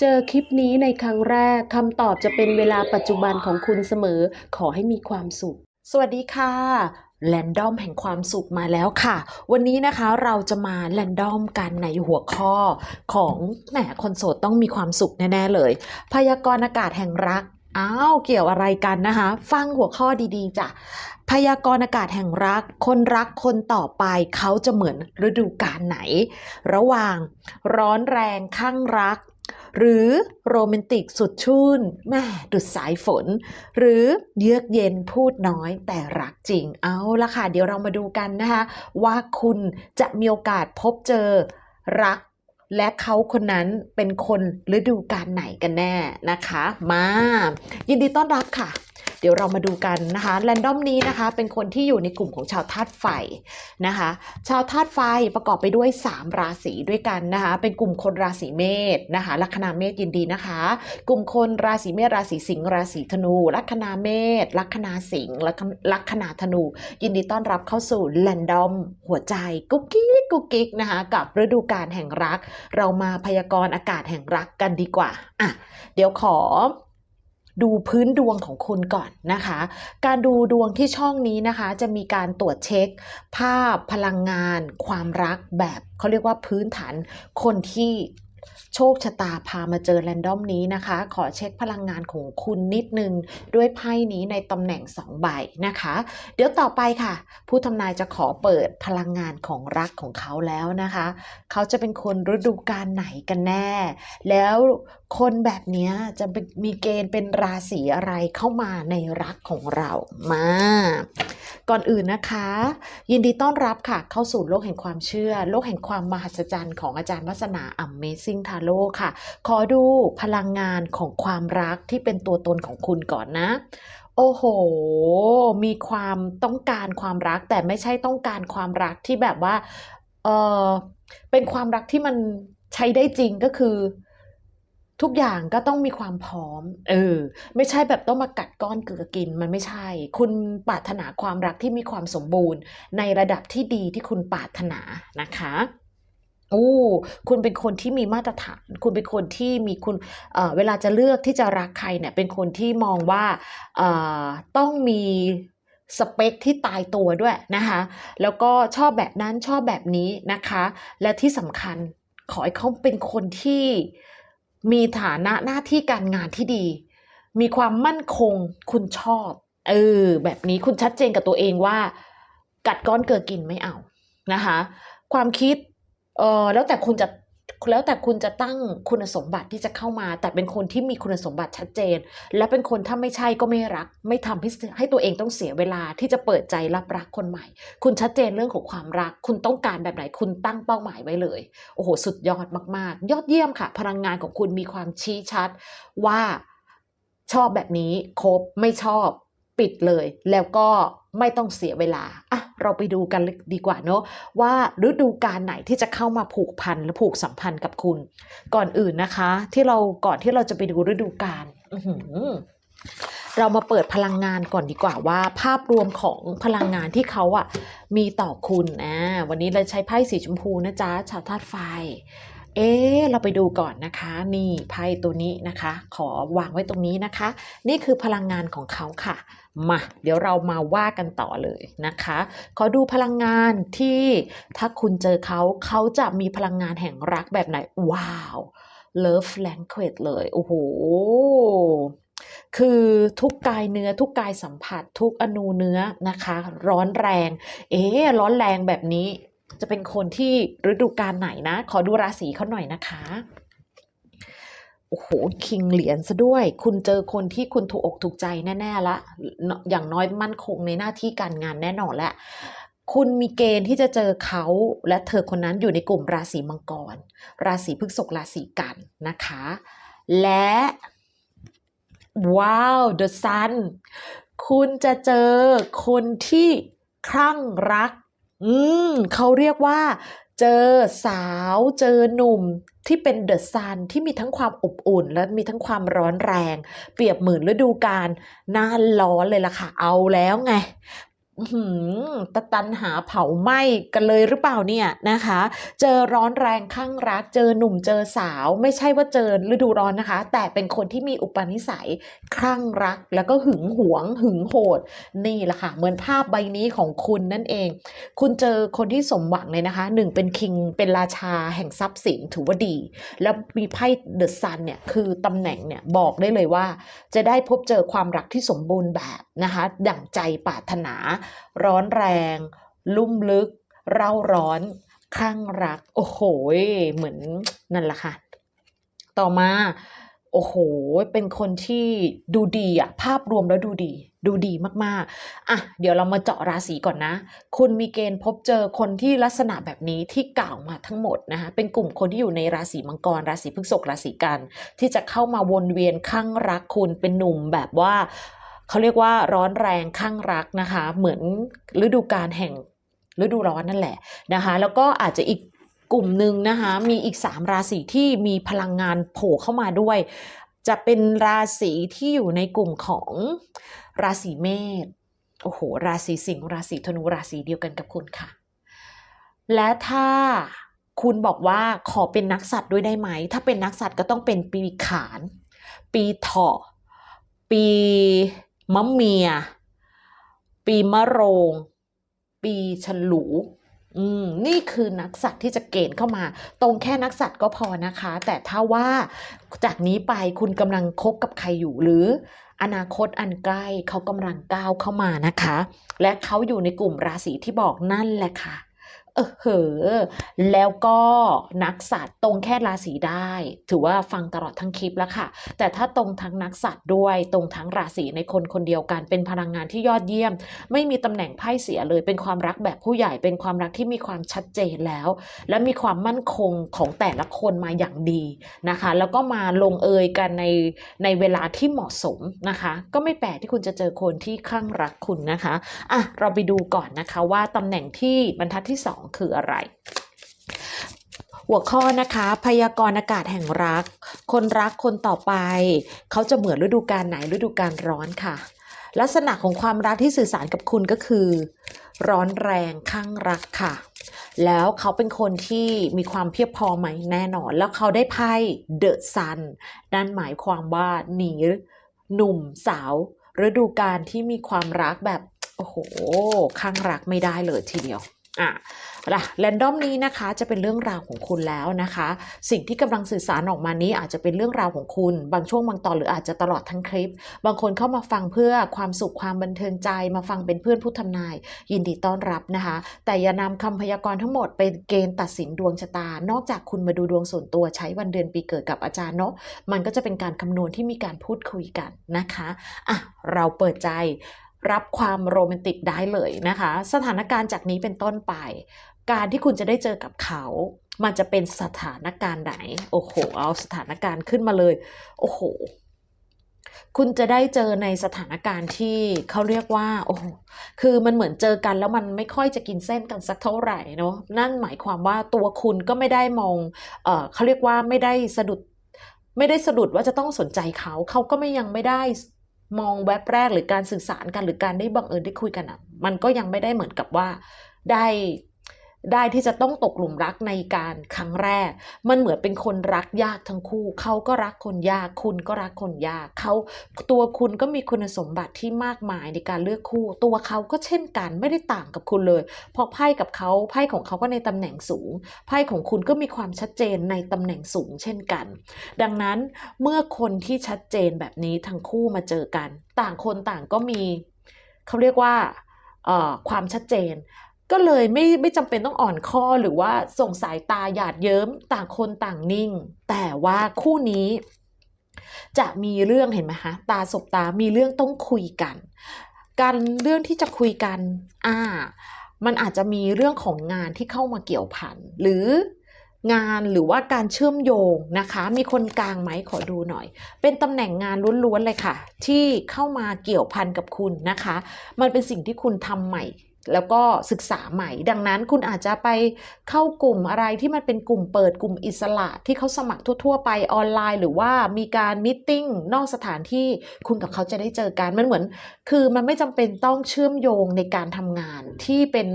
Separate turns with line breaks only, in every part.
เจอคลิปนี้ในครั้งแรกคำตอบจะเป็นเวลาปัจจุบันของคุณเสมอ ขอให้มีความสุข สวัสดีค่ะแรนดอมแห่งความสุขมาแล้วค่ะ วันนี้นะคะเราจะมาแรนดอมกันในหัวข้อของแหมคนโสดต้องมีความสุขแน่ ๆ เลย พยากรณ์อากาศแห่งรักอ้าวเกี่ยวอะไรกันนะคะ ฟังหัวข้อดีๆจ้ะพยากรณ์อากาศแห่งรัก คนรักคนต่อไปเขาจะเหมือนฤดูกาลไหน ระหว่างร้อนแรงข้างรัก หรือโรแมนติกสุดชื่นแม่ดุดสายฝน หรือเยือกเย็นพูดน้อยแต่รักจริงเอาละค่ะ เดี๋ยวเรามาดูกันนะคะ ว่าคุณจะมีโอกาสพบเจอรักและเขาคนนั้นเป็นคนฤดูกาลไหนกันแน่นะคะ มา ยินดีต้อนรับค่ะ เดี๋ยวเรามาดูกันนะคะแรนดอมนี้นะคะ เป็นคนที่อยู่ในกลุ่มของชาวธาตุไฟนะคะ ชาวธาตุไฟประกอบไปด้วย 3 ราศีด้วยกันนะคะ เป็นกลุ่มคนราศีเมษนะคะลัคนาเมษยินดีนะคะ กลุ่มคนราศีเมษราศีสิงห์ราศีธนู ลัคนาเมษลัคนาสิงห์ลัคลัคนาธนู ยินดีต้อนรับเข้าสู่แรนดอมหัวใจกุ๊กกิ๊กกุ๊กกิ๊กนะคะกับฤดูกาลแห่งรัก เรามาพยากรณ์อากาศแห่งรักกันดีกว่าอะเดี๋ยวขอ ดูพื้นดวงของคุณก่อนนะคะ การดูดวงที่ช่องนี้นะคะ จะมีการตรวจเช็ค ภาพพลังงาน ความรักแบบเขาเรียกว่าพื้นฐานคนที่ โชคชะตาพามาเจอแรนดอมนี้นะคะ ขอเช็คพลังงานของคุณนิดนึง ด้วยไพ่นี้ในตำแหน่ง 2 ใบนะคะ เดี๋ยวต่อไปค่ะ ผู้ทำนายจะขอเปิดพลังงานของรักของเขาแล้วนะคะ เขาจะเป็นคนฤดูกาลไหนกันแน่ แล้วคนแบบนี้จะมีเกณฑ์เป็นราศีอะไรเข้ามาในรักของเรามา ก่อนอื่นนะคะ ยินดีต้อนรับค่ะเข้าสู่โลกแห่งความเชื่อ โลกแห่งความมหัศจรรย์ของอาจารย์วัฒนา Amazing Tarot ค่ะ ขอดูพลังงานของความรักที่เป็นตัวตนของคุณก่อนนะโอ้โห มีความต้องการความรักแต่ไม่ใช่ต้องการความรักที่แบบว่า เออเป็นความรักที่มันใช้ได้จริงก็คือ ทุกอย่างก็ต้องมีความพร้อม เออ ไม่ใช่แบบต้องมากัดก้อนเกลือกิน มันไม่ใช่ คุณปรารถนาความรักที่มีความสมบูรณ์ ในระดับที่ดีที่คุณปรารถนานะคะ โอ้ คุณเป็นคนที่มีมาตรฐาน คุณเป็นคนที่มีคุณเอ่อเวลาจะเลือกที่จะรักใครเนี่ย เป็นคนที่มองว่าเอ่อต้องมีสเปคที่ตายตัวด้วยนะคะ แล้วก็ชอบแบบนั้นชอบแบบนี้นะคะ และที่สำคัญขอให้เขาเป็นคนที่มีฐานะหน้าที่การงานที่ดี มีความมั่นคงคุณชอบ เออ แบบนี้คุณชัดเจนกับตัวเองว่า กัดก้อนเกลือกินไม่เอานะคะ ความคิด เออแล้วแต่คุณจะแล้วแต่คุณจะตั้งคุณสมบัติที่จะเข้ามา แต่เป็นคนที่มีคุณสมบัติชัดเจน และเป็นคนถ้าไม่ใช่ก็ไม่รัก ไม่ทำให้ให้ตัวเองต้องเสียเวลาที่จะเปิดใจรับรักคนใหม่ คุณชัดเจนเรื่องของความรัก คุณต้องการแบบไหนคุณตั้งเป้าหมายไว้เลยโอ้โหสุดยอดมากๆ ยอดเยี่ยมค่ะ พลังงานของคุณมีความชี้ชัดว่าชอบแบบนี้ครบไม่ชอบ ปิดเลยแล้วก็ไม่ต้องเสียเวลาอะเราไปดูกันดีกว่าเนอะว่าฤดูกาลไหนที่จะเข้ามาผูกพันและผูกสัมพันธ์กับคุณ ก่อนอื่นนะคะ ที่เราก่อนที่เราจะไปดูฤดูกาลเรามาเปิดพลังงานก่อนดีกว่าว่า ภาพรวมของพลังงานที่เขาอะมีต่อคุณนะวันนี้เราใช้ไพ่สีชมพูนะจ๊ะชาวธาตุไฟ เอ๊เราไปดูก่อนนะคะ นี่ไพ่ตัวนี้นะคะ ขอวางไว้ตรงนี้นะคะ นี่คือพลังงานของเขาค่ะ มา เดี๋ยวเรามาว่ากันต่อเลยนะคะ ขอดูพลังงานที่ถ้าคุณเจอเขาเขาจะมีพลังงานแห่งรักแบบไหน ว้าว Love Language เลย โอ้โหคือทุกกายเนื้อทุกกายสัมผัส ทุกอนูเนื้อนะคะ ร้อนแรง เอ๊ร้อนแรงแบบนี้ จะเป็นคนที่ฤดูกาลไหนนะ ขอดูราศีเขาหน่อยนะคะ โอ้โห คิงเหรียญซะด้วย คุณเจอคนที่คุณถูกอกถูกใจแน่ๆละ อย่างน้อยมั่นคงในหน้าที่การงานแน่นอนแหละ คุณมีเกณฑ์ที่จะเจอเขาและเธอคนนั้นอยู่ในกลุ่มราศีมังกร ราศีพฤษภราศีกันนะคะ และว้าว the sun คุณจะเจอคนที่คลั่งรัก อืมเขาเรียกว่า เจอสาวเจอหนุ่มที่เป็นเดอะซันที่มีทั้งความอบอุ่น และมีทั้งความร้อนแรง เปรียบเหมือนฤดูกาลหน้าร้อนเลยล่ะค่ะ เอาแล้วไง ตะตันหาเผาไหม้กันเลยหรือเปล่าเนี่ยนะคะ เจอร้อนแรงข้างรัก เจอหนุ่มเจอสาว ไม่ใช่ว่าเจอฤดูร้อนนะคะ แต่เป็นคนที่มีอุปนิสัยคลั่งรัก แล้วก็หึงหวง หึงโหด นี่แหละค่ะ เหมือนภาพใบนี้ของคุณนั่นเอง คุณเจอคนที่สมหวังเลยนะคะหนึ่งเป็นคิงเป็นราชาแห่งทรัพย์สินถือว่าดี แล้วมีไพ่เดอะซันเนี่ยคือตำแหน่งเนี่ยบอกได้เลยว่า จะได้พบเจอความรักที่สมบูรณ์แบบนะคะ ดั่งใจปรารถนาร้อนแรง ลุ่มลึก เร่าร้อนคลั่งรัก โอ้โห เหมือนนั่นแหละค่ะ ต่อมา โอ้โห เป็นคนที่ดูดีอะภาพรวมแล้วดูดี ดูดีมากๆ อะ เดี๋ยวเรามาเจาะราศีก่อนนะ คุณมีเกณฑ์พบเจอคนที่ลักษณะแบบนี้ที่กล่าวมาทั้งหมดนะคะ เป็นกลุ่มคนที่อยู่ในราศีมังกร ราศีพฤษภราศีกัน ที่จะเข้ามาวนเวียนข้างรักคุณ เป็นหนุ่มแบบว่า เขาเรียกว่าร้อนแรงข้างรักนะคะ เหมือนฤดูกาลแห่งฤดูร้อนนั่นแหละนะคะ แล้วก็อาจจะอีกกลุ่มหนึ่งนะคะมีอีก 3 ราศีที่มีพลังงานโผล่เข้ามาด้วย จะเป็นราศีที่อยู่ในกลุ่มของราศีเมษโอ้โห ราศีสิงห์ราศีธนูราศีเดียวกันกับคุณค่ะ และถ้าคุณบอกว่าขอเป็นนักสัตว์ด้วยได้ไหม ถ้าเป็นนักสัตว์ก็ต้องเป็นปีขาน ปีเถาะปี มะเมีย ปีมะโรง ปีฉลูอืมนี่คือนักสัตว์ที่จะเกณฑ์เข้ามา ตรงแค่นักสัตว์ก็พอนะคะ แต่ถ้าว่าจากนี้ไปคุณกำลังคบกับใครอยู่หรือ อนาคตอันใกล้เขากำลังก้าวเข้ามานะคะ และเขาอยู่ในกลุ่มราศีที่บอกนั่นแหละค่ะ เออเหอแล้วก็นักสัตว์ตรงแค่ราศีได้ ถือว่าฟังตลอดทั้งคลิปแล้วค่ะ แต่ถ้าตรงทั้งนักสัตว์ด้วยตรงทั้งราศีในคนคนเดียวกัน เป็นพลังงานที่ยอดเยี่ยม ไม่มีตำแหน่งไพ่เสียเลย เป็นความรักแบบผู้ใหญ่เป็นความรักที่มีความชัดเจนแล้ว และมีความมั่นคงของแต่ละคนมาอย่างดีนะคะ แล้วก็มาลงเอยกันในในเวลาที่เหมาะสมนะคะ ก็ไม่แปลกที่คุณจะเจอคนที่คลั่งรักคุณนะคะอะเราไปดูก่อนนะคะว่าตำแหน่งที่บรรทัดที่ 2คืออะไร หัวข้อนะคะพยากรณ์อากาศแห่งรัก คนรักคนต่อไป เขาจะเหมือนฤดูกาลไหนฤดูกาลร้อนค่ะ ลักษณะของความรักที่สื่อสารกับคุณก็คือ ร้อนแรงข้างรักค่ะ แล้วเขาเป็นคนที่มีความเพียบพอไหมแน่นอน แล้วเขาได้ไพ่เดอะซันนั่นหมายความว่าหนีหนุ่มสาวฤดูกาลที่มีความรักแบบ โอ้โห ข้างรักไม่ได้เลยทีเดียว อะล่ะแรนดอมนี้นะคะจะเป็นเรื่องราวของคุณแล้วนะคะ สิ่งที่กำลังสื่อสารออกมานี้อาจจะเป็นเรื่องราวของคุณ บางช่วงบางตอนหรืออาจจะตลอดทั้งคลิป บางคนเข้ามาฟังเพื่อความสุขความบันเทิงใจ มาฟังเป็นเพื่อนผู้ทำนาย ยินดีต้อนรับนะคะ แต่อย่านำคำพยากรณ์ทั้งหมดเป็นเกณฑ์ตัดสินดวงชะตา นอกจากคุณมาดูดวงส่วนตัวใช้วันเดือนปีเกิดกับอาจารย์เนาะมันก็จะเป็นการคำนวณที่มีการพูดคุยกันนะคะอะเราเปิดใจ รับความโรแมนติกได้เลยนะคะ สถานการณ์จากนี้เป็นต้นไป การที่คุณจะได้เจอกับเขา มันจะเป็นสถานการณ์ไหน โอ้โห เอาสถานการณ์ขึ้นมาเลย โอ้โห คุณจะได้เจอในสถานการณ์ที่เขาเรียกว่า โอ้โหคือมันเหมือนเจอกันแล้วมันไม่ค่อยจะกินเส้นกันสักเท่าไหร่เนาะ นั่นหมายความว่าตัวคุณก็ไม่ได้มอง เออเขาเรียกว่าไม่ได้สะดุด ไม่ได้สะดุดว่าจะต้องสนใจเขา เขาก็ไม่ยังไม่ได้ มองแวบแรกหรือการสื่อสารกันหรือการได้บังเอิญได้คุยกันอะ มันก็ยังไม่ได้เหมือนกับว่าได้ ได้ที่จะต้องตกหลุมรักในการครั้งแรก มันเหมือนเป็นคนรักยากทั้งคู่ เขาก็รักคนยาก คุณก็รักคนยาก เขาตัวคุณก็มีคุณสมบัติที่มากมายในการเลือกคู่ ตัวเขาก็เช่นกันไม่ได้ต่างกับคุณเลย เพราะไพ่กับเขาไพ่ของเขาก็ในตำแหน่งสูง ไพ่ของคุณก็มีความชัดเจนในตำแหน่งสูงเช่นกัน ดังนั้นเมื่อคนที่ชัดเจนแบบนี้ทั้งคู่มาเจอกัน ต่างคนต่างก็มี เขาเรียกว่าความชัดเจน ก็เลยไม่ไม่จำเป็นต้องอ่อนข้อหรือว่าส่งสายตาหยาดเยิ้มต่างคนต่างนิ่ง แต่ว่าคู่นี้จะมีเรื่องเห็นไหมคะตาสบตามีเรื่องต้องคุยกัน การเรื่องที่จะคุยกันอ่ามันอาจจะมีเรื่องของงานที่เข้ามาเกี่ยวพันหรืองานหรือว่าการเชื่อมโยงนะคะ มีคนกลางไหมขอดูหน่อย เป็นตำแหน่งงานล้วนๆเลยค่ะ ที่เข้ามาเกี่ยวพันกับคุณนะคะ มันเป็นสิ่งที่คุณทำใหม่ แล้วก็ศึกษาใหม่ ดังนั้นคุณอาจจะไปเข้ากลุ่มอะไรที่มันเป็นกลุ่มเปิดกลุ่มอิสระ ที่เขาสมัครทั่ว ๆ ไปออนไลน์ หรือว่ามีการมิทติ้งนอกสถานที่คุณกับเขาจะได้เจอกันมันเหมือน คือมันไม่จำเป็นต้องเชื่อมโยงในการทำงานที่เป็น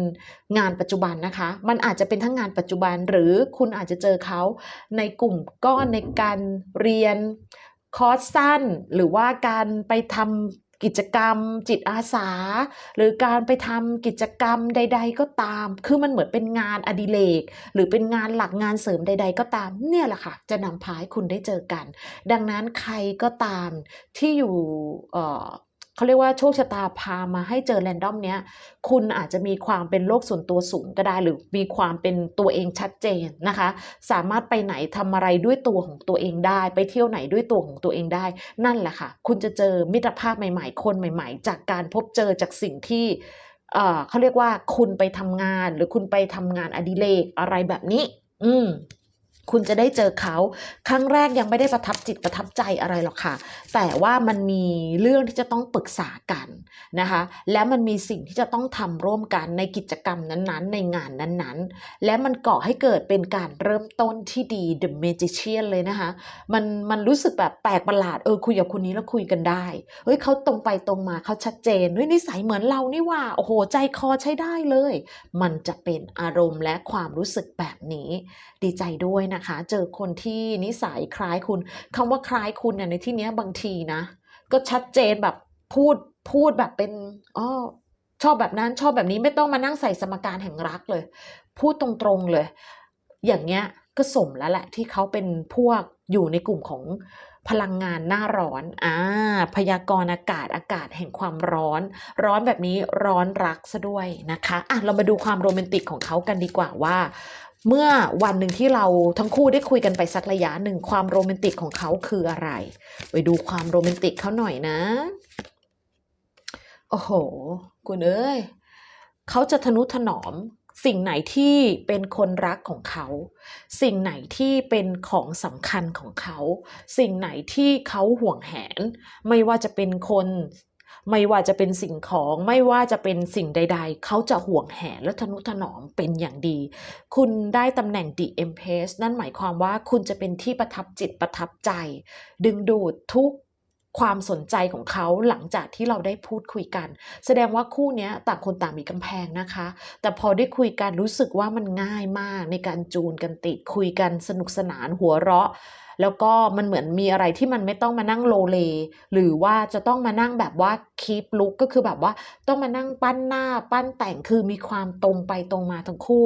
งานปัจจุบันนะคะ มันอาจจะเป็นทั้งงานปัจจุบัน หรือคุณอาจจะเจอเขาในกลุ่มก้อนในการเรียนคอร์สสั้น หรือว่าการไปทำ กิจกรรม จิตอาสา หรือการไปทำกิจกรรมใด ๆ ก็ตาม คือมันเหมือนเป็นงานอดิเรกหรือเป็นงานหลักงานเสริมใด ๆ ก็ตาม เนี่ยแหละค่ะ จะนำพาให้คุณได้เจอกัน ดังนั้นใครก็ตามที่อยู่ เขาเรียกว่าโชคชะตาพามาให้เจอแรนดอมเนี้ย คุณอาจจะมีความเป็นโลกส่วนตัวสูงก็ได้ หรือมีความเป็นตัวเองชัดเจนนะคะ สามารถไปไหนทำอะไรด้วยตัวของตัวเองได้ ไปเที่ยวไหนด้วยตัวของตัวเองได้ นั่นแหละค่ะ คุณจะเจอมิตรภาพใหม่ ๆ คนใหม่ ๆ จากการพบเจอจากสิ่งที่เอ่อเขาเรียกว่าคุณไปทำงานหรือคุณไปทำงานอดิเรกอะไรแบบนี้ อืม คุณจะได้เจอเขา ครั้งแรกยังไม่ได้ประทับจิตประทับใจอะไรหรอกค่ะ แต่ว่ามันมีเรื่องที่จะต้องปรึกษากันนะคะ และมันมีสิ่งที่จะต้องทำร่วมกันในกิจกรรมนั้นๆ ในงานนั้นๆ และมันก่อให้เกิดเป็นการเริ่มต้นที่ดี The Magician เลยนะคะ มันมันรู้สึกแบบแปลกประหลาด เออคุยกับคนนี้แล้วคุยกันได้ เฮ้ยเขาตรงไปตรงมาเขาชัดเจนเฮ้ยนิสัยเหมือนเรานี่ว่า โอ้โหใจคอใช้ได้เลย มันจะเป็นอารมณ์และความรู้สึกแบบนี้ ดีใจด้วยนะคะ เจอคนที่นิสัยคล้ายคุณคำว่าคล้ายคุณเนี่ยในที่เนี้ยบางทีนะ ก็ชัดเจนแบบพูดพูดแบบเป็นอ๋อชอบแบบนั้นชอบแบบนี้ไม่ต้องมานั่งใส่สมการแห่งรักเลย พูดตรงๆเลย อย่างเงี้ยก็สมแล้วแหละที่เขาเป็นพวกอยู่ในกลุ่มของพลังงานหน้าร้อนอ่าพยากรณ์อากาศอากาศแห่งความร้อน ร้อนแบบนี้ร้อนรักซะด้วยนะคะอะเรามาดูความโรแมนติกของเขากันดีกว่าว่า เมื่อวันหนึ่งที่เราทั้งคู่ได้คุยกันไปสักระยะหนึ่งความโรแมนติกของเขาคืออะไร ไปดูความโรแมนติกเขาหน่อยนะ โอ้โห คุณเอ้ยเขาจะทนุถนอมสิ่งไหนที่เป็นคนรักของเขา สิ่งไหนที่เป็นของสำคัญของเขา สิ่งไหนที่เขาห่วงแหน ไม่ว่าจะเป็นคน ไม่ว่าจะเป็นสิ่งของไม่ว่าจะเป็นสิ่งใด ๆ เขาจะห่วงแหนและทนุถนอมเป็นอย่างดี คุณได้ตำแหน่ง The Empress นั่นหมายความว่าคุณจะเป็นที่ประทับจิตประทับใจ ดึงดูดทุกความสนใจของเขาหลังจากที่เราได้พูดคุยกัน แสดงว่าคู่นี้ต่างคนต่างมีกำแพงนะคะ แต่พอได้คุยกันรู้สึกว่ามันง่ายมากในการจูนกันติดคุยกันสนุกสนานหัวเราะ แล้วก็มันเหมือนมีอะไรที่มันไม่ต้องมานั่งโลเล หรือว่าจะต้องมานั่งแบบว่าคีปลุกก็คือแบบว่าต้องมานั่งปั้นหน้าปั้นแต่งคือมีความตรงไปตรงมาทั้งคู่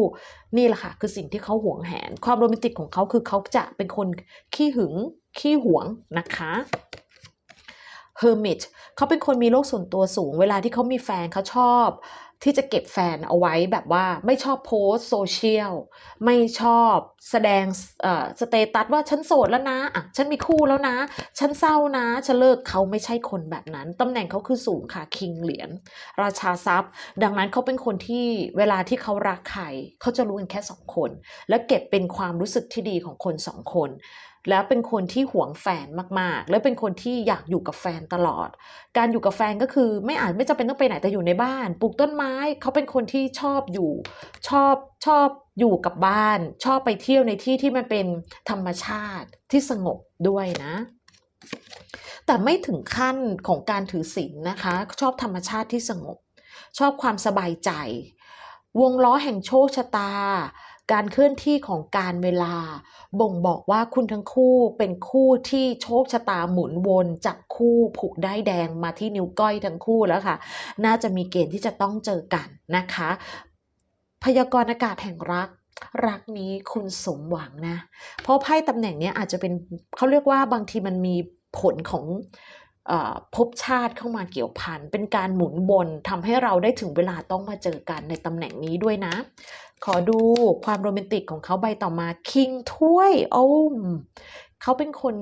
นี่แหละค่ะคือสิ่งที่เขาหวงแหน ความโรแมนติกของเขาคือเขาจะเป็นคนขี้หึงขี้หวงนะคะ Hermit เขาเป็นคนมีโลกส่วนตัวสูง เวลาที่เขามีแฟนเขาชอบ ที่จะเก็บแฟนเอาไว้แบบว่าไม่ชอบโพสโซเชียลไม่ชอบแสดงเอ่อสเตตัสว่าฉันโสดแล้วนะอะฉันมีคู่แล้วนะ ฉันเศร้านะฉันเลิกเขาไม่ใช่คนแบบนั้น ตำแหน่งเขาคือสูงค่ะคิงเหรียญราชาทรัพย์ ดังนั้นเขาเป็นคนที่เวลาที่เขารักใครเขาจะรู้กันแค่สองคน และเก็บเป็นความรู้สึกที่ดีของคนสองคน แล้วเป็นคนที่หวงแฟนมากๆ และเป็นคนที่อยากอยู่กับแฟนตลอด การอยู่กับแฟนก็คือไม่อาจไม่จำเป็นต้องไปไหนแต่อยู่ในบ้าน ปลูกต้นไม้เขาเป็นคนที่ชอบอยู่ ชอบชอบอยู่กับบ้าน ชอบไปเที่ยวในที่ที่มันเป็นธรรมชาติที่สงบด้วยนะแต่ไม่ถึงขั้นของการถือศีลนะคะ ชอบธรรมชาติที่สงบ ชอบความสบายใจ วงล้อแห่งโชคชะตา การเคลื่อนที่ของการเวลา บ่งบอกว่าคุณทั้งคู่เป็นคู่ที่โชคชะตาหมุนวนจับคู่ผูกได้แดงมาที่นิ้วก้อยทั้งคู่แล้วค่ะ น่าจะมีเกณฑ์ที่จะต้องเจอกันนะคะ พยากรณ์อากาศแห่งรักรักนี้คุณสมหวังนะ เพราะไพ่ตำแหน่งนี้อาจจะเป็นเขาเรียกว่าบางทีมันมีผลของ ภพชาติเข้ามาเกี่ยวพัน เป็นการหมุนวนทำให้เราได้ถึงเวลาต้องมาเจอกันในตำแหน่งนี้ด้วยนะ ขอดูความโรแมนติกของเขาใบต่อมาคิงถ้วยโอ้มเขาเป็นคน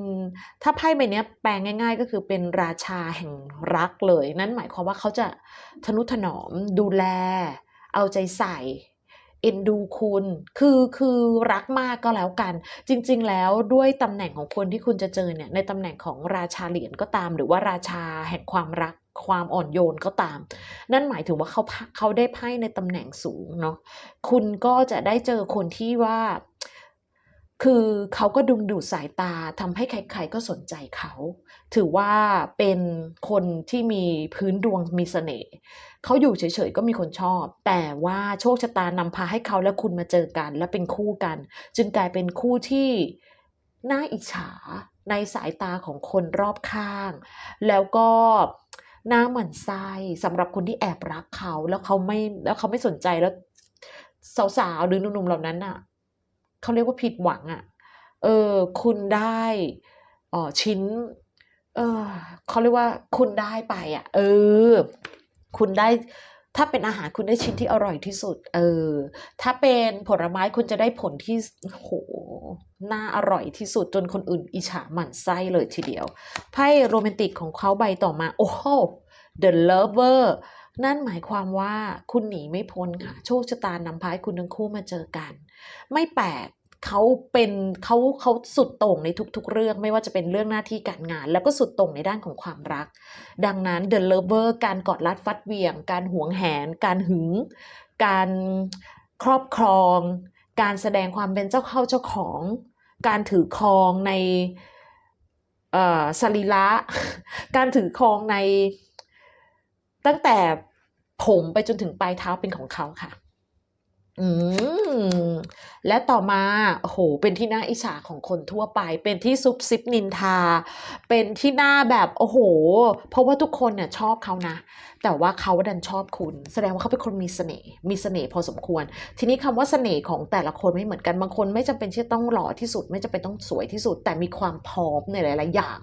ถ้าไพ่ใบนี้แปลงง่าย ๆ ก็คือเป็นราชาแห่งรักเลย นั่นหมายความว่าเขาจะทนุถนอมดูแล เอาใจใส่ เอ็นดูคุณ คือคือรักมากก็แล้วกัน จริง ๆ แล้วด้วยตำแหน่งของคนที่คุณจะเจอเนี่ยในตำแหน่งของราชาเหรียญก็ตาม หรือว่าราชาแห่งความรักความอ่อนโยนก็ตาม นั่นหมายถึงว่าเขาเขาได้ไพ่ในตำแหน่งสูงเนาะคุณก็จะได้เจอคนที่ว่า คือเขาก็ดึงดูดสายตาทำให้ใคร ๆก็สนใจเขา ถือว่าเป็นคนที่มีพื้นดวงมีเสน่ห์เขาอยู่เฉยๆก็มีคนชอบ แต่ว่าโชคชะตานำพาให้เขาและคุณมาเจอกัน และเป็นคู่กัน จึงกลายเป็นคู่ที่น่าอิจฉาในสายตาของคนรอบข้าง แล้วก็น่าหมั่นไส้สำหรับคนที่แอบรักเขาแล้วเขาไม่แล้วเขาไม่สนใจแล้วสาวๆหรือหนุ่มๆเหล่านั้นอะเขาเรียกว่าผิดหวังอะเออคุณได้ออชิ้น เออเขาเรียกว่าคุณได้ไปอะ เออ คุณได้ถ้าเป็นอาหารคุณได้ชิ้นที่อร่อยที่สุด เออ ถ้าเป็นผลไม้คุณจะได้ผลที่โหน่าอร่อยที่สุดจนคนอื่นอิจฉาหมั่นไส้เลยทีเดียว ไพ่โรแมนติกของเขาใบต่อมา โอ้โห The Lover นั่นหมายความว่าคุณหนีไม่พ้นค่ะ โชคชะตานำพาให้คุณทั้งคู่มาเจอกัน ไม่แปลก เขาเป็นเขาเขาสุดโต่งในทุกๆ เรื่องไม่ว่าจะเป็นเรื่องหน้าที่การงาน แล้วก็สุดโต่งในด้านของความรัก ดังนั้น The Lover การกอดรัดฟัดเวียง การหวงแหน การหึง การครอบครอง การแสดงความเป็นเจ้าเข้าเจ้าของ การถือครองในเอ่อสรีระการถือครองในตั้งแต่ผมไปจนถึงปลายเท้าเป็นของเขาค่ะ อืมและต่อมาโอ้โหเป็นที่น่าอิจฉาของคนทั่วไป เป็นที่ซุบซิบนินทา เป็นที่น่าแบบโอ้โห เพราะว่าทุกคนเนี่ยชอบเขานะ แต่ว่าเขาดันชอบคุณ แสดงว่าเขาเป็นคนมีเสน่ห์มีเสน่ห์พอสมควร ทีนี้คำว่าเสน่ห์ของแต่ละคนไม่เหมือนกันบางคนไม่จำเป็นที่ต้องหล่อที่สุด ไม่จำเป็นต้องสวยที่สุด แต่มีความพร้อมในหลาย ๆ อย่าง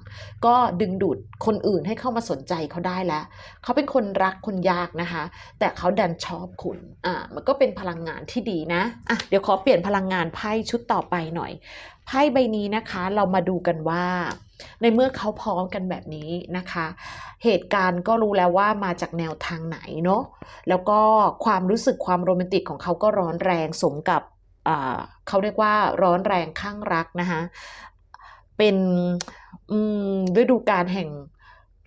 ก็ดึงดูดคนอื่นให้เข้ามาสนใจเขาได้แล้วเขาเป็นคนรักคนยากนะคะ แต่เขาดันชอบคุณอ่ามันก็เป็นพลังงานที่ดีนะอะเดี๋ยวขอเปลี่ยนพลังงานไพ่ชุดต่อไปหน่อย ไพ่ใบนี้นะคะเรามาดูกันว่า ในเมื่อเขาพร้อมกันแบบนี้นะคะ เหตุการณ์ก็รู้แล้วว่ามาจากแนวทางไหนเนาะแล้วก็ความรู้สึกความโรแมนติกของเขาก็ร้อนแรงสมกับเขาเรียกว่าร้อนแรงข้างรักนะคะเป็นฤดูกาลแห่ง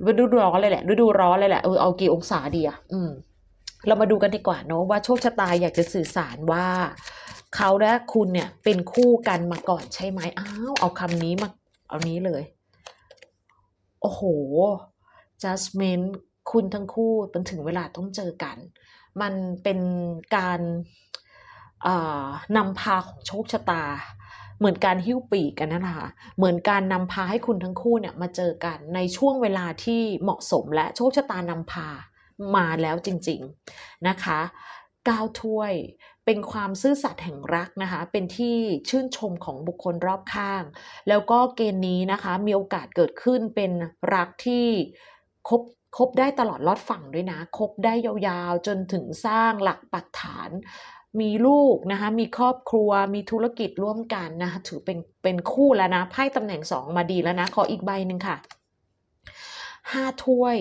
ฤดูร้อนเลยแหละฤดูร้อนเลยแหละเออเอากี่องศาดีอะอืม เรามาดูกันดีกว่าเนาะว่าโชคชะตาอยากจะสื่อสารว่าเขาและคุณเนี่ยเป็นคู่กันมาก่อนใช่ไหมอ้าวเอาคำนี้มาเอานี้เลย โอ้โห judgment คุณทั้งคู่มันถึงเวลาต้องเจอกัน มันเป็นการนำพาของโชคชะตา เหมือนการหิ้วปีกกันนะคะเหมือนการนำพาให้คุณทั้งคู่เนี่ยมาเจอกันในช่วงเวลาที่เหมาะสมและโชคชะตานำพา มาแล้วจริง ๆนะคะก้าวถ้วยเป็นความซื่อสัตย์แห่งรักนะคะ เป็นที่ชื่นชมของบุคคลรอบข้าง แล้วก็เกณฑ์นี้นะคะ มีโอกาสเกิดขึ้นเป็นรักที่คบคบได้ตลอดรอดฝั่งด้วยนะ คบได้ยาวๆ จนถึงสร้างหลักปักฐาน มีลูกนะคะ มีครอบครัว มีธุรกิจร่วมกันนะคะถือเป็นเป็นคู่แล้วนะ ไพ่ตำแหน่งสองมาดีแล้วนะ ขออีกใบหนึ่งค่ะห้าถ้วย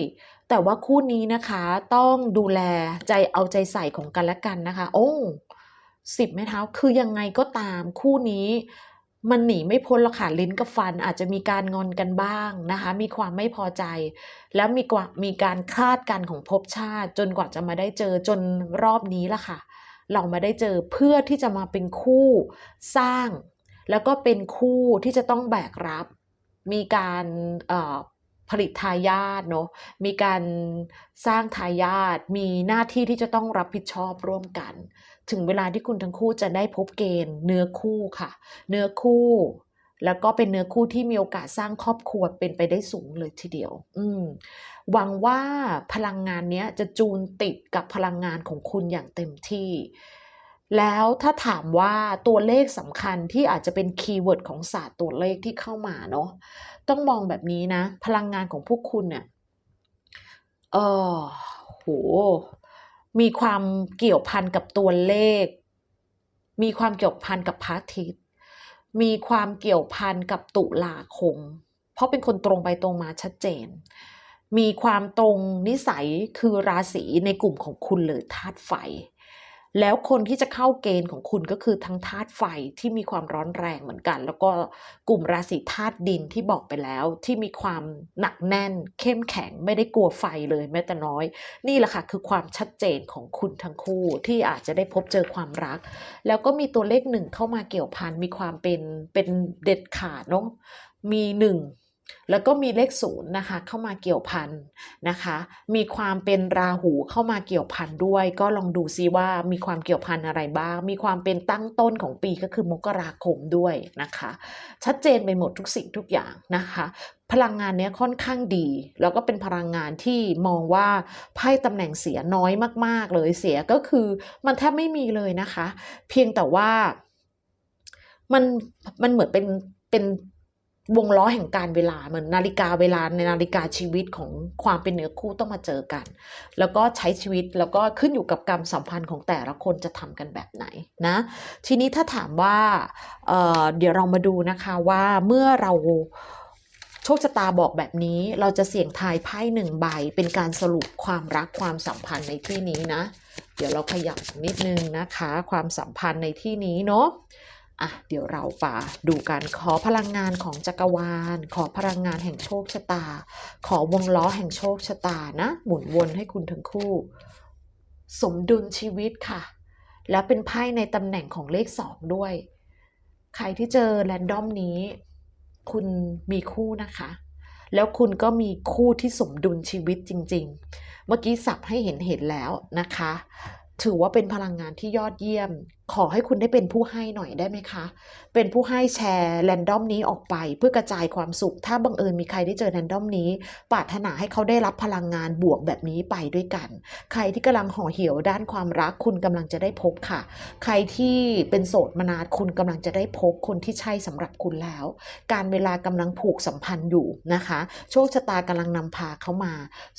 แต่ว่าคู่นี้นะคะต้องดูแลใจเอาใจใส่ของกันและกันนะคะ โอ้สิบไม้เท้าคือยังไงก็ตามคู่นี้มันหนีไม่พ้นหรอกค่ะลิ้นกับฟันอาจจะมีการงอนกันบ้างนะคะ มีความไม่พอใจ แล้วมีกว่ามีการคาดกันของภพชาติ จนกว่าจะมาได้เจอจนรอบนี้ละค่ะ เรามาได้เจอเพื่อที่จะมาเป็นคู่สร้าง แล้วก็เป็นคู่ที่จะต้องแบกรับ มีการเอ่อ ผลิตทายาทเนาะมีการสร้างทายาทมีหน้าที่ที่จะต้องรับผิดชอบร่วมกัน ถึงเวลาที่คุณทั้งคู่จะได้พบเกณฑ์เนื้อคู่ค่ะ เนื้อคู่ แล้วก็เป็นเนื้อคู่ที่มีโอกาสสร้างครอบครัวเป็นไปได้สูงเลยทีเดียว อืมหวังว่าพลังงานนี้จะจูนติดกับพลังงานของคุณอย่างเต็มที่แล้วถ้าถามว่าตัวเลขสำคัญที่อาจจะเป็นคีย์เวิร์ดของศาสตร์ตัวเลขที่เข้ามาเนาะ ต้องมองแบบนี้นะ พลังงานของพวกคุณเนี่ยเออโหมีความเกี่ยวพันกับตัวเลข มีความเกี่ยวพันกับพระอาทิตย์มีความเกี่ยวพันกับตุลาคม เพราะเป็นคนตรงไปตรงมาชัดเจน มีความตรงนิสัยคือราศีในกลุ่มของคุณเลยธาตุไฟ แล้วคนที่จะเข้าเกณฑ์ของคุณก็คือทั้งธาตุไฟที่มีความร้อนแรงเหมือนกัน แล้วก็กลุ่มราศีธาตุดินที่บอกไปแล้ว ที่มีความหนักแน่น เข้มแข็งไม่ได้กลัวไฟเลยแม้แต่น้อย นี่แหละค่ะคือความชัดเจนของคุณทั้งคู่ที่อาจจะได้พบเจอความรัก แล้วก็มีตัวเลขหนึ่งเข้ามาเกี่ยวพันมีความเป็นเป็นเด็ดขาดเนาะมีหนึ่ง แล้วก็มีเลขศูนย์นะคะเข้ามาเกี่ยวพันนะคะ มีความเป็นราหูเข้ามาเกี่ยวพันด้วย ก็ลองดูซิว่ามีความเกี่ยวพันอะไรบ้าง มีความเป็นตั้งต้นของปีก็คือมกราคมด้วยนะคะ ชัดเจนไปหมดทุกสิ่งทุกอย่างนะคะ พลังงานเนี้ยค่อนข้างดี แล้วก็เป็นพลังงานที่มองว่าไพ่ตำแหน่งเสียน้อยมากๆเลยเสียก็คือมันแทบไม่มีเลยนะคะ เพียงแต่ว่ามันมันเหมือนเป็นเป็น วงล้อแห่งการเวลาเหมือนนาฬิกาเวลาในนาฬิกาชีวิตของความเป็นเนื้อคู่ต้องมาเจอกัน แล้วก็ใช้ชีวิตแล้วก็ขึ้นอยู่กับกรรมสัมพันธ์ของแต่ละคนจะทำกันแบบไหนนะทีนี้ถ้าถามว่าเเดี๋ยวเรามาดูนะคะว่าเมื่อเราโชคชะตาบอกแบบนี้เราจะเสี่ยงทายไพ่หนึ่งใบ เป็นการสรุปความรักความสัมพันธ์ในที่นี้นะ เดี๋ยวเราขยับนิดนึงนะคะ ความสัมพันธ์ในที่นี้เนาะ อะเดี๋ยวเราไปดูกันขอพลังงานของจักรวาล ขอพลังงานแห่งโชคชะตา ขอวงล้อแห่งโชคชะตานะ หมุนวนให้คุณทั้งคู่ สมดุลชีวิตค่ะ แล้วเป็นไพ่ในตำแหน่งของเลขสองด้วย ใครที่เจอแรนดอมนี้ คุณมีคู่นะคะ แล้วคุณก็มีคู่ที่สมดุลชีวิตจริง ๆ เมื่อกี้สับให้เห็นเห็นแล้วนะคะ ถือว่าเป็นพลังงานที่ยอดเยี่ยมขอให้คุณได้เป็นผู้ให้หน่อยได้ไหมคะ เป็นผู้ให้แชร์แรนดอมนี้ออกไป เพื่อกระจายความสุข ถ้าบังเอิญมีใครได้เจอแรนดอมนี้ ปรารถนาให้เขาได้รับพลังงานบวกแบบนี้ไปด้วยกัน ใครที่กำลังห่อเหี่ยวด้านความรักคุณกำลังจะได้พบค่ะ ใครที่เป็นโสดมานานคุณกำลังจะได้พบคนที่ใช่สำหรับคุณแล้ว การเวลากำลังผูกสัมพันธ์อยู่นะคะ โชคชะตากำลังนำพาเขามา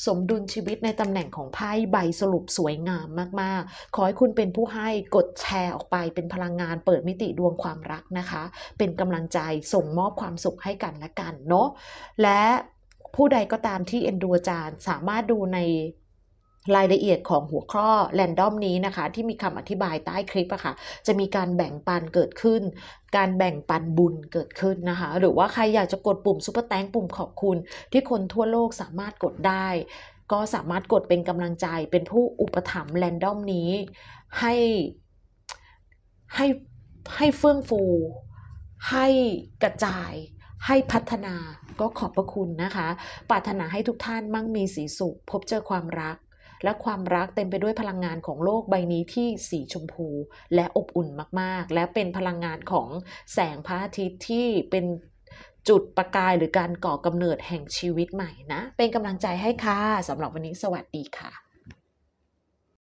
สมดุลชีวิตในตำแหน่งของไพ่ใบสรุปสวยงามมากๆ ขอให้คุณเป็นผู้ให้กดแชร์ออกไปเป็นพลังงานเปิดมิติดวงความรักนะคะ เป็นกำลังใจส่งมอบความสุขให้กันและกันเนาะและผู้ใดก็ตามที่เอ็นดูอาจารย์สามารถดูในรายละเอียดของหัวข้อแรนดอมนี้นะคะ ที่มีคำอธิบายใต้คลิปอะค่ะ จะมีการแบ่งปันเกิดขึ้น การแบ่งปันบุญเกิดขึ้นนะคะ หรือว่าใครอยากจะกดปุ่มซุปเปอร์แตงปุ่มขอบคุณ ที่คนทั่วโลกสามารถกดได้ ก็สามารถกดเป็นกำลังใจเป็นผู้อุปถัมภ์แรนดอมนี้ ให้ ให้ให้เฟื่องฟู ให้กระจาย ให้พัฒนาก็ขอบพระคุณนะคะ ปรารถนาให้ทุกท่านมั่งมีสีสุข พบเจอความรัก และความรักเต็มไปด้วยพลังงานของโลกใบนี้ที่สีชมพู และอบอุ่นมากๆ และเป็นพลังงานของแสงพระอาทิตย์ที่เป็นจุดประกายหรือการก่อกำเนิดแห่งชีวิตใหม่นะ เป็นกำลังใจให้ค่ะสำหรับวันนี้สวัสดีค่ะ